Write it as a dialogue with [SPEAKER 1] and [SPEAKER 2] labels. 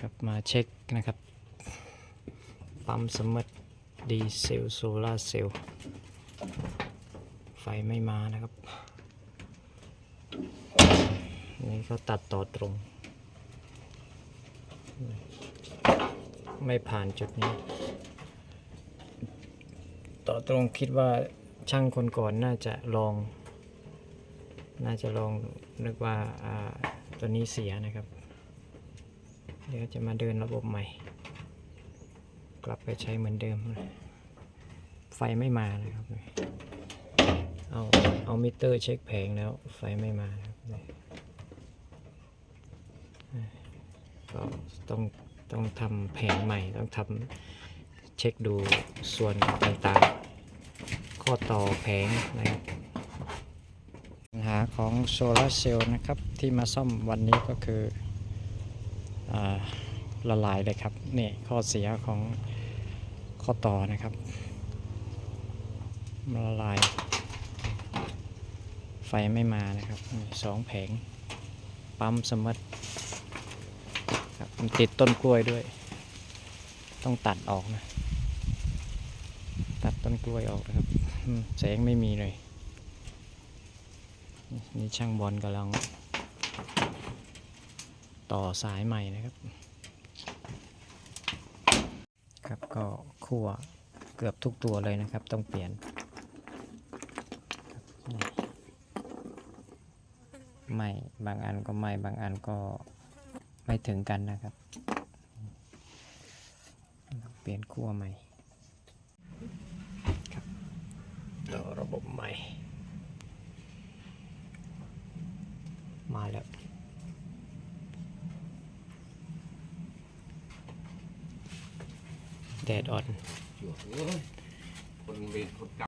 [SPEAKER 1] ครับมาเช็คนะครับ ปั๊มสมมติดีเซลโซลาเซลล์ไฟไม่มานะครับ นี่เขาตัดต่อตรง ไม่ผ่านจุดนี้ ต่อตรงคิดว่าช่างคนก่อนน่าจะลอง น่าจะลองนึกว่าตัวนี้เสียนะครับ เดี๋ยวจะมาเดินระบบใหม่ กลับไปใช้เหมือนเดิม ไฟไม่มานะครับ เอาเอามิเตอร์เช็คแผงแล้ว ไฟไม่มาครับก็ต้องต้องทำแผงใหม่ต้องทำเช็คดูส่วนต่างๆ ข้อต่อแผงนะครับปัญหาของโซลาร์เซลล์นะครับที่มาซ่อมวันนี้ก็คือ ละลายเลยครับนี่ข้อเสียของข้อต่อนะครับมันละลาย ไฟไม่มานะครับสองแผง ปั๊มสมมติครับมันติดต้นกล้วยด้วย ต้องตัดออกนะ ตัดต้นกล้วยออกนะครับแสงไม่มีเลยนี่ช่างบอลกำลังต่อสายใหม่นะครับ ครับก็คั่วเกือบทุกตัวเลยนะครับ ต้องเปลี่ยนไม่บางอันก็ไม่บางอันก็ไม่ถึงกันนะครับ เปลี่ยนคั่วใหม่ครับต่อระบบใหม่ มาแล้ว แดดอ่อน
[SPEAKER 2] คนเวรคนกรรม